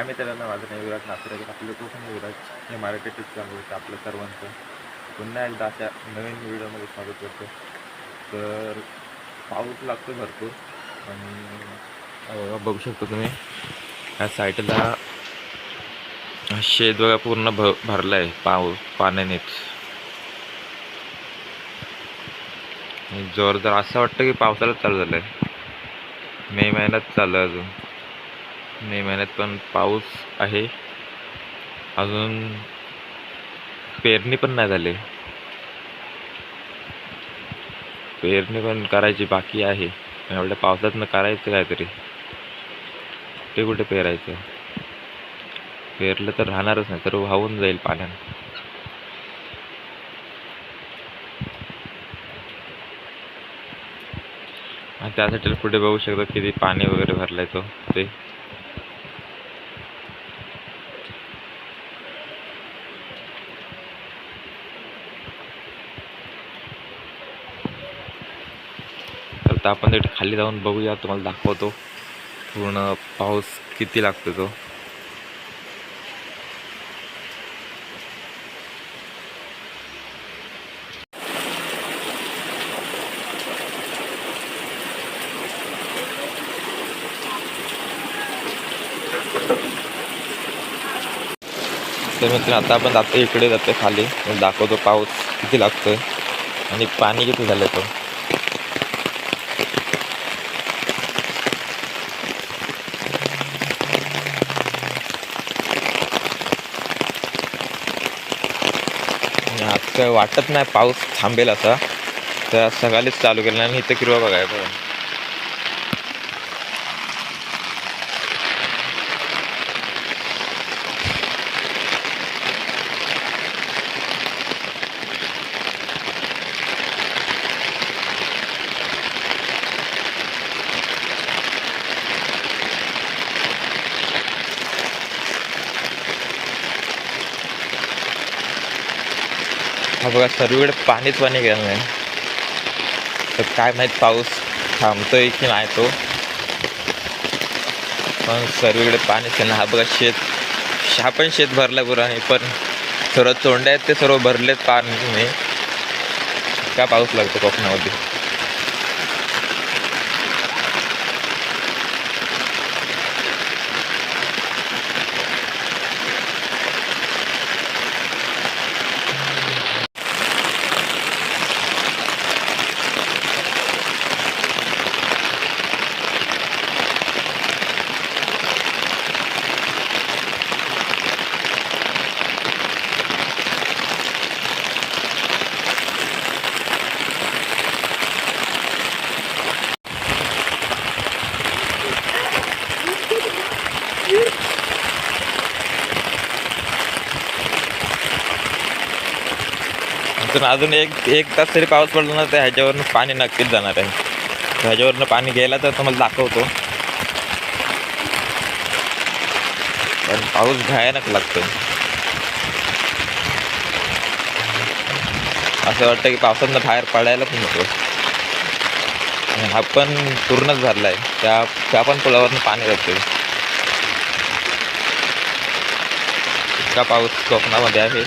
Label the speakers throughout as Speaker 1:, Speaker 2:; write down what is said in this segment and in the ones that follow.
Speaker 1: हाय मित्रांनो माझं नाही विराट नाचरे आपलं कोकण विराट? हे मराठी चालू होतं आपलं सर्वांचं. पुन्हा एकदा अशा नवीन व्हिडिओमध्ये स्वागत करतो. तर पाऊस लागतो भरपूर. आणि बघू शकतो तुम्ही ह्या साईडला शेत बघा पूर्ण भ भरलं आहे पाऊस पाण्यानेच जोरदार असं वाटतं की पावसाळा चालू झालं आहे मे महिन्यात चालू अजून. मे महिन्यात पण पाऊस आहे. अजून पेरणी पण नाही झाली. पेरणी पण करायची बाकी आहे. एवढ्या पावसातनं करायचं काहीतरी. ते कुठे पेरायचं? पेरलं तर राहणारच नाही तर वाहून जाईल पाण्यानं. आणि त्यासाठी पुढे बघू शकतो किती पाणी वगैरे भरलाय तो ते. तर आता आपण तिथे खाली जाऊन बघूया तुम्हाला दाखवतो. पूर्ण पाऊस किती लागतो तो? तर मित्र आता आपण जातो इकडे जातो खाली. मग दाखवतो पाऊस किती लागतोय आणि पाणी किती झालं तो. वाटत नाही पाऊस थांबेल असा तर सकाळीच चालू केलं आणि इथं किरवा बघाय बघा सर्वीकडे पाणीच पाणी गेलं नाही. तर काय माहीत पाऊस थांबतोय की नाही तो. पण सर्वीकडे पाणीच ना हा बघा शेत हा पण शेत भरला गुराने पण सर्व तोंडे आहेत ते सर्व भरलेत पाणी. का पाऊस लागतो कोकणामध्ये? अजून अजून एक एक तास तरी पाऊस पडला ना तर ह्याच्यावरनं पाणी नक्कीच जाणार आहे. ह्याच्यावरनं पाणी गेला तर तुम्हाला दाखवतो. पण पाऊस भयानक लागतो असं वाटतं की पावसानं बाहेर पडायला पण नको हा पण पूर्णच भरला आहे त्या त्या पण पुलावरनं पाणी जाते इतका पाऊस कोकणामध्ये आहे.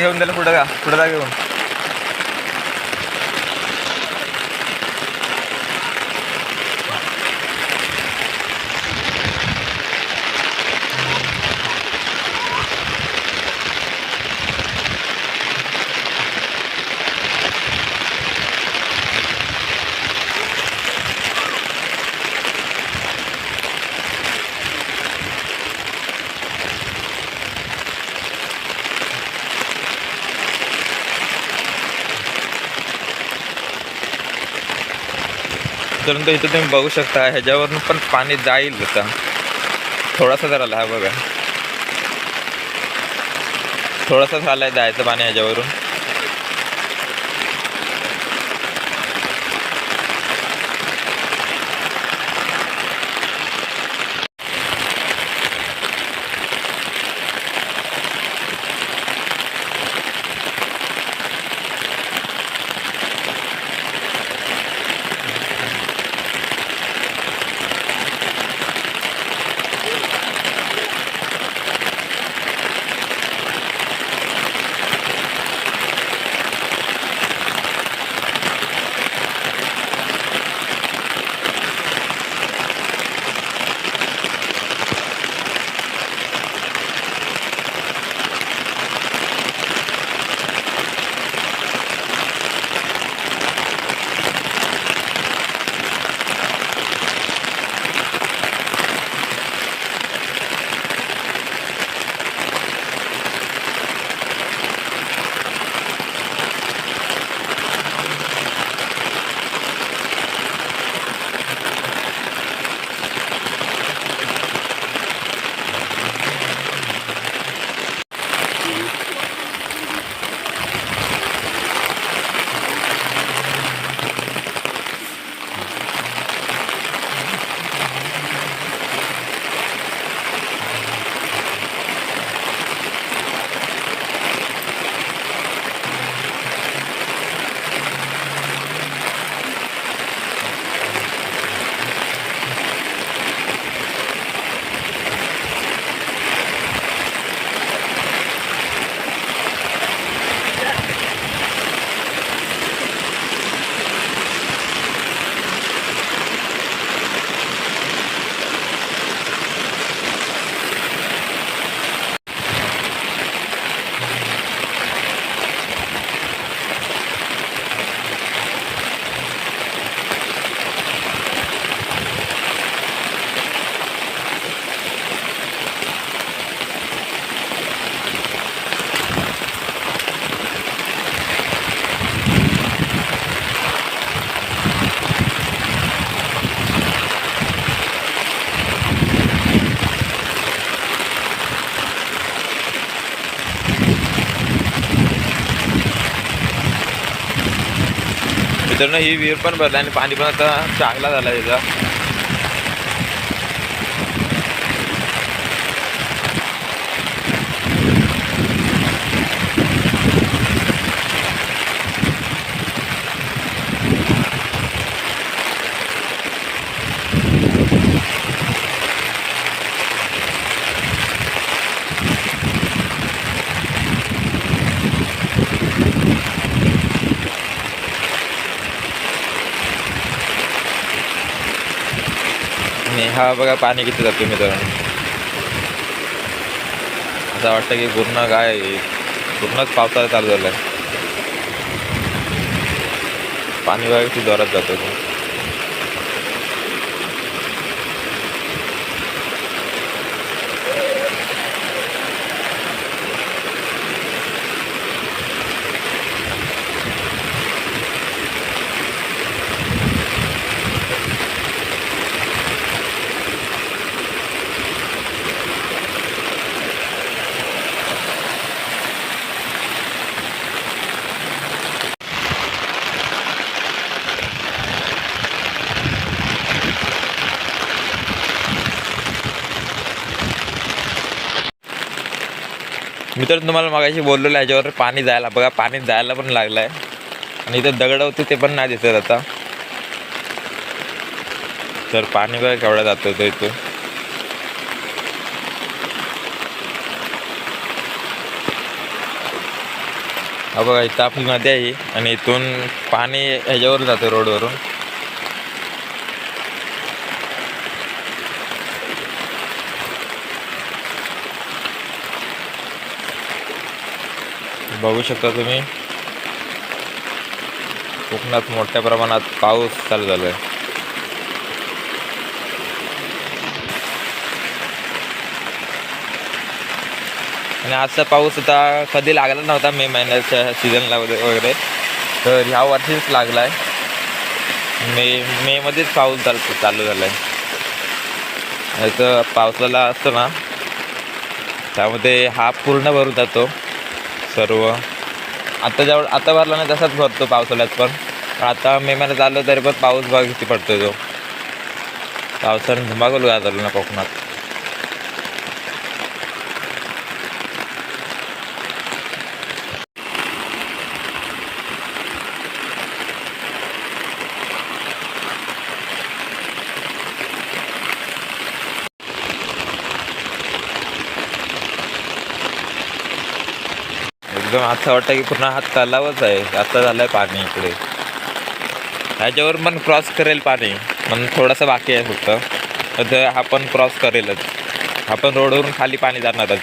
Speaker 1: घेऊन दिलं पुढं का पुढं जा घेऊन. परंतु इथं तुम्ही बघू शकता ह्याच्यावरून पण पाणी जाईल आता थोडासा जरा आला हा बघा. थोडासा झाला आहे जायचं पाणी ह्याच्यावरून. मित्रांनो ही विहीर पण भरली आणि पाणी पण आता चांगला झाला त्याचा हा बघा पाणी किती मी मित्रांनो. असं वाटतं की पूर्ण काय पूर्णच पावसाळा चालू झाला आहे पाणी बघा किती जोरात जातो मी तर तुम्हाला मगाशी बोललेलो ह्याच्यावर पाणी जायला. बघा पाणी जायला पण लागलं आहे आणि इथं दगड होते ते पण नाही दिसत आता. तर पाणी बघा केवढं जातं होतं इथं. हा बघा इथं आपली नदी आहे आणि इथून पाणी ह्याच्यावर जातं रोडवरून. बघू शकता तुम्ही. कोकणात मोठ्या प्रमाणात पाऊस चालू झाला आहे आणि आजचा पाऊस आता कधी लागला नव्हता मे महिन्याच्या सीझनला वगैरे वगैरे. तर ह्या वर्षीच लागला आहे मे मेमध्येच पाऊस चाल चालू झाला आहे तर पावसाला असतो ना. त्यामध्ये हा पूर्ण भरून जातो. सर्व. आता जेवढं आता भरला नाही तसाच भरतो पावसाळ्यात पण. आता मे महिन्यात आलं तरी पण पाऊस बघ किती पडतो तो. पावसाने धुमाकूल गाजवलं ना कोकणात. एकदम असं वाटतं की पूर्ण हात तलावच आहे. आता झालं आहे पाणी इकडे. ह्याच्यावर पण क्रॉस करेल पाणी. पण थोडंसं बाकी आहे फक्त. तर हा पण क्रॉस करेलच. हा पण रोडवरून खाली पाणी जाणारच.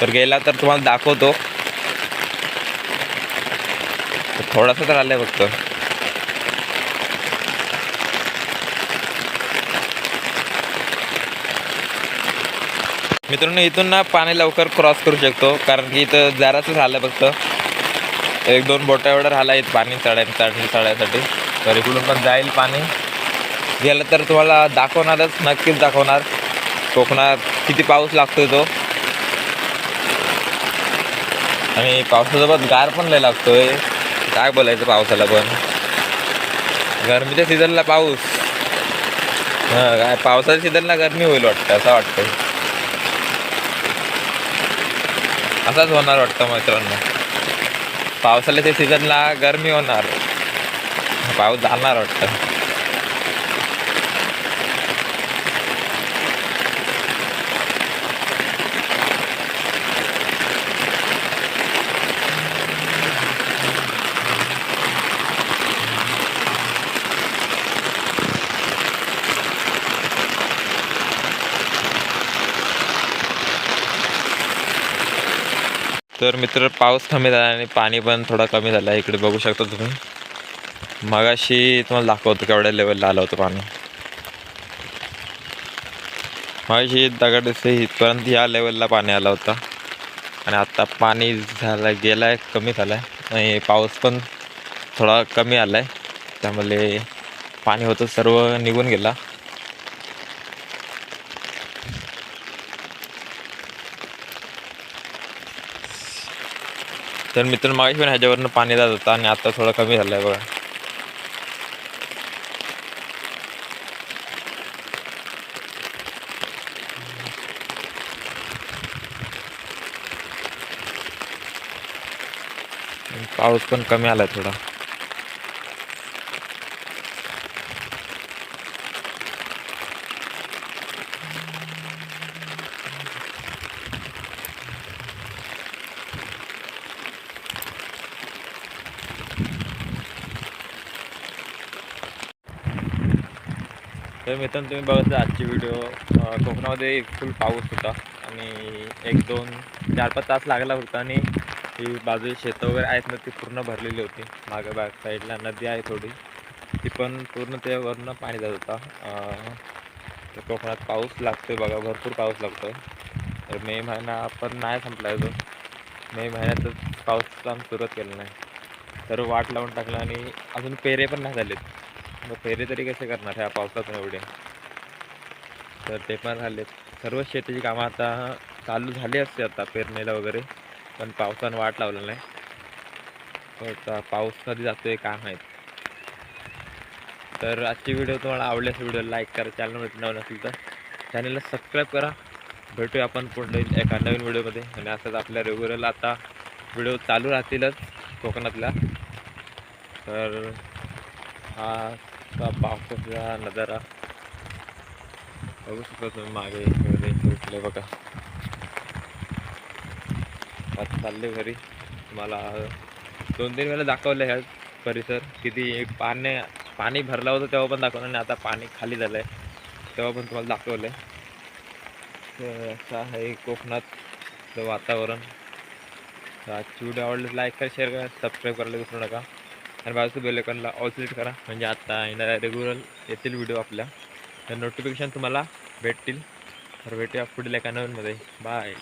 Speaker 1: तर गेला तर तुम्हाला दाखवतो. थोडासाच राहिलं तर आलं आहे फक्त. मित्रांनो इथून ना पाणी लवकर क्रॉस करू शकतो कारण की इथं जरासं झालं फक्त. एक दोन बोटा एवढं राहिला इथं पाणी चढाय चढ चढायसाठी. तर इकडून पण जाईल पाणी. गेलं तर तुम्हाला दाखवणारच नक्कीच दाखवणार. कोकणात किती पाऊस लागतो तो. आणि पावसासोबत गार पण लय लागतोय. काय बोलायचं पावसाला पण. गरमीच्या सीझनला पाऊस. हां काय पावसाच्या सीझनला गरमी होईल वाटतं असं वाटतं असाच होणार वाटतं मित्रांनो. पावसाळ्याच्या सीझनला गरमी होणार. पाऊस जाणार वाटतं. तर मित्र पाऊस कमी झाला आणि पाणी पण थोडा कमी झाला. आहे इकडे बघू शकता तुम्ही. मगाशी तुम्हाला दाखवतो केवढ्या लेवलला आलं होतं पाणी. मगाशी दगड इथपर्यंत या लेवलला पाणी आलं होतं. आणि आत्ता पाणी झालं गेलं आहे कमी झालं आहे आणि पाऊस पण थोडा कमी आला आहे त्यामुळे पाणी होतं सर्व निघून गेला. तर मित्र मागाशी पण ह्याच्यावरनं पाणी जात होता आणि आता थोडं कमी झालं आहे बघा पाऊस पण कमी आला आहे थोडा. तर मित्रांनो तुम्ही बघत आजची व्हिडिओ कोकणामध्ये फुल पाऊस होता आणि एक दोन चार पाच तास लागला होता आणि ही बाजू शेतं वगैरे आहेत ना ती पूर्ण भरलेली होती. मागं बॅक साईडला नदी आहे थोडी. ती पण पूर्ण त्यावरनं पाणी जात होता. तर कोकणात पाऊस लागतोय बघा भरपूर पाऊस लागतो तर मे महिना पण नाही संपला अजून. मे महिन्यातच पाऊस काम सुरुवात केलं नाही. तर वाट लावून टाकलं आणि अजून पेरे पण नाही झालेत. मग पेरे तरी कसे करणार ह्या पावसातून एवढे? तर ते पण झाले सर्व शेतीची कामं आता चालू झाली असते आता पेरणीला वगैरे. पण पावसानं वाट लावलं नाही. तर आता पाऊस कधी जातोय काय माहीत. तर आजची व्हिडिओ तुम्हाला आवडल्यास व्हिडिओ लाईक करा चॅनल नवीन असेल तर चॅनलला सबस्क्राईब करा. भेटूया आपण पुढे एका नवीन व्हिडिओमध्ये. आणि असंच आपल्या रेग्युलर आता व्हिडिओ चालू राहतीलच कोकणातल्या तर हा असा पावसाचा नजारा. बघू शकता तुम्ही मागे वगैरे उठले बघा. आता चालले घरी. तुम्हाला दोन तीन वेळा दाखवलं ह्या परिसर. किती एक पाणी पाणी भरलं होतं तेव्हा पण दाखवलं आणि आता पाणी खाली झालं आहे तेव्हा पण तुम्हाला दाखवलं आहे तर असं आहे कोकणातचं वातावरण. तर आजची व्हिडिओ आवडली लाईक करा शेअर करा सबस्क्राईब करायला विसरू नका. आणि बाजूचं बेलेकनला ऑल सिलेक्ट करा. म्हणजे आत्ता येणाऱ्या रेग्युलर येतील व्हिडिओ आपल्या. तर नोटिफिकेशन तुम्हाला भेटतील. तर भेटूया पुढील एका नवीनमध्ये बाय